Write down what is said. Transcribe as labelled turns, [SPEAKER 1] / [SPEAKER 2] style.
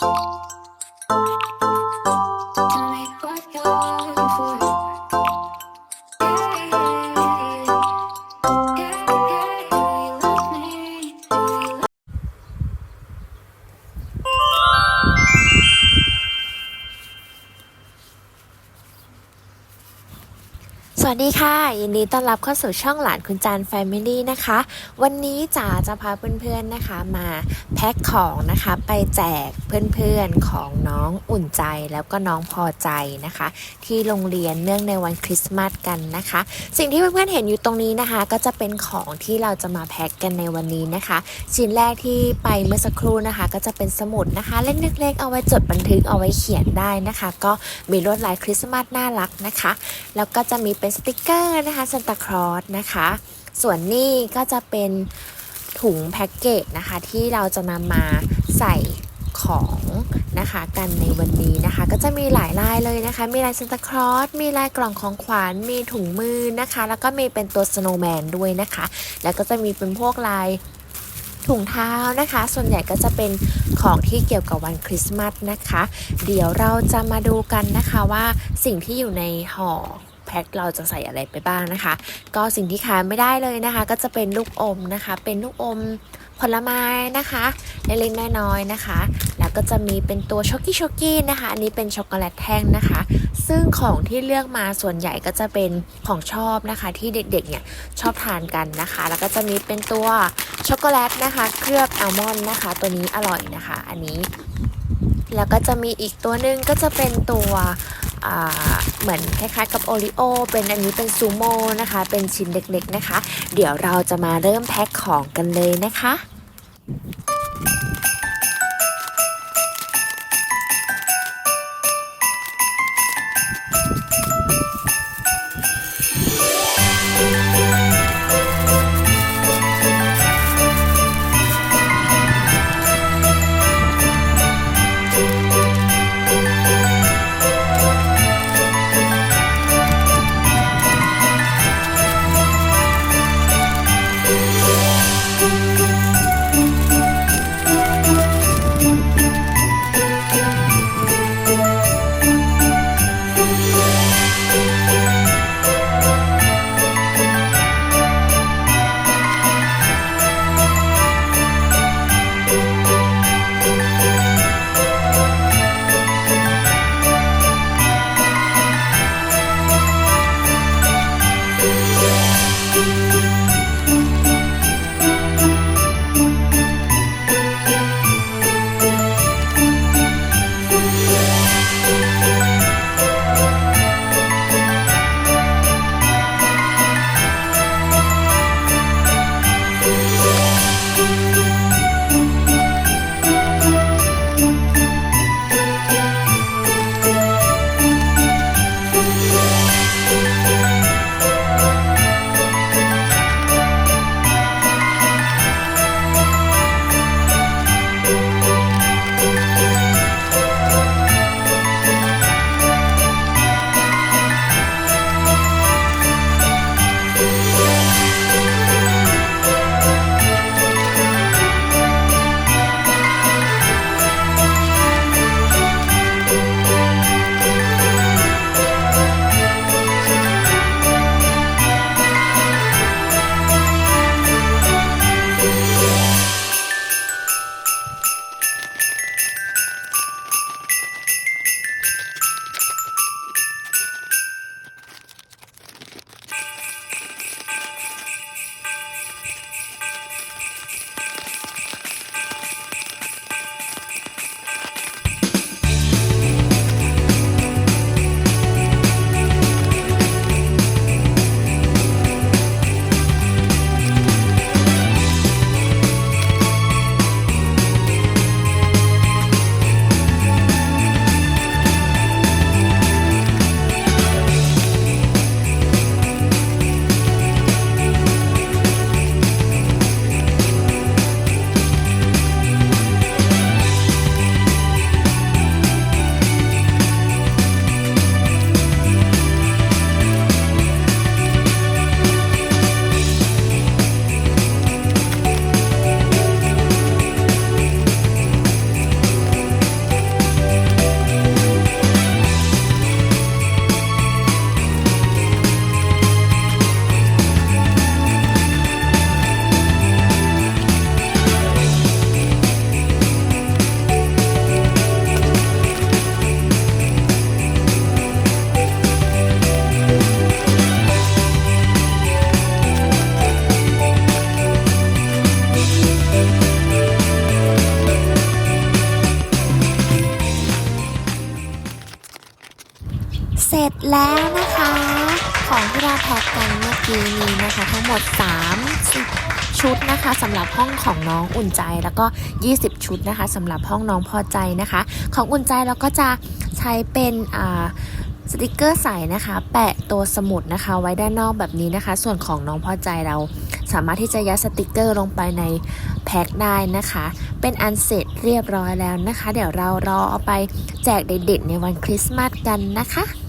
[SPEAKER 1] Thank you.
[SPEAKER 2] วัสดีค่ะ ยินดีต้อนรับเข้าสู่ช่องหลานคุณจานแฟมิลี่นะคะ วันนี้จ๋าจะพาเพื่อนๆนะคะมาแพ็คของนะคะไปแจกเพื่อนๆของน้องอุ่นใจแล้วก็น้องพอใจนะคะ ที่โรงเรียนเนื่องในวันคริสต์มาสกันนะคะ สิ่งที่เพื่อนๆเห็นอยู่ตรงนี้นะคะ ก็จะเป็นของที่เราจะมาแพ็คกันในวันนี้นะคะ ชิ้นแรกที่ไปเมื่อสักครู่นะคะ ก็จะเป็นสมุดนะคะ เล่นเล็กๆเอาไว้จดบันทึกเอาไว้เขียนได้นะคะ ก็มีลวดลายคริสต์มาสน่ารักนะคะ แล้วก็จะมีเป็นสติกเกอร์นะคะซันตาคลอสนะคะ ส่วนนี้ก็จะเป็นถุงแพ็กเกจนะคะ ที่เราจะนำมาใส่ของนะคะกันในวันนี้นะคะ ก็จะมีหลายลายเลยนะคะ มีลายซันตาคลอสมีลายกล่องของขวัญมีถุงมือนะคะ แล้วก็มีเป็นตัวสโนว์แมนด้วยนะคะ แล้วก็จะมีเป็นพวกลายถุงเท้านะคะ ส่วนใหญ่ก็จะเป็นของที่เกี่ยวกับวันคริสต์มาสนะคะ เดี๋ยวเราจะมาดูกันนะคะว่าสิ่งที่อยู่ในห่อ แพ็คเราจะใส่อะไรไปบ้างนะคะ ก็สิ่งที่ขาดไม่ได้เลยนะคะ ก็จะเป็นลูกอมนะคะ เป็นลูกอมผลไม้นะคะเล็กๆน้อยๆนะคะ แล้วก็จะมีเป็นตัวช็อกกี้ช็อกกี้นะคะ อันนี้เป็นช็อกโกแลตแท่งนะคะ ซึ่งของที่เลือกมาส่วนใหญ่ก็จะเป็นของชอบนะคะ ที่เด็กๆเนี่ยชอบทานกันนะคะ แล้วก็จะมีเป็นตัวช็อกโกแลตนะคะ เคลือบอัลมอนด์นะคะ ตัวนี้อร่อยนะคะ อันนี้แล้วก็จะมีอีกตัวหนึ่งก็จะเป็นตัว เหมือนคล้ายๆกับโอริโอเป็นอันนี้เป็นซูโม่นะคะ เป็นชิ้นเล็กๆนะคะ เดี๋ยวเราจะมาเริ่มแพ็คของกันเลยนะคะ ร็จแล้วนะคะ ของที่เราแพ็กกันเมื่อกี้นี้นะคะ ทั้งหมด 30 ชุดนะคะสำหรับห้องของน้องอุ่นใจแล้วก็ 20 ชุดนะคะสำหรับห้องน้องพอใจนะคะ ของอุ่นใจเราก็จะใช้เป็นอ่าสติกเกอร์ใสนะคะ แปะตัวสมุดนะคะ ไว้ด้านนอกแบบนี้นะคะ ส่วนของน้องพอใจเราสามารถที่จะยัดสติกเกอร์ลงไปในแพ็คได้นะคะ เป็นอันเสร็จเรียบร้อยแล้วนะคะ เดี๋ยวเรารอเอาไปแจกเด็กๆในวันคริสต์มาสกันนะคะ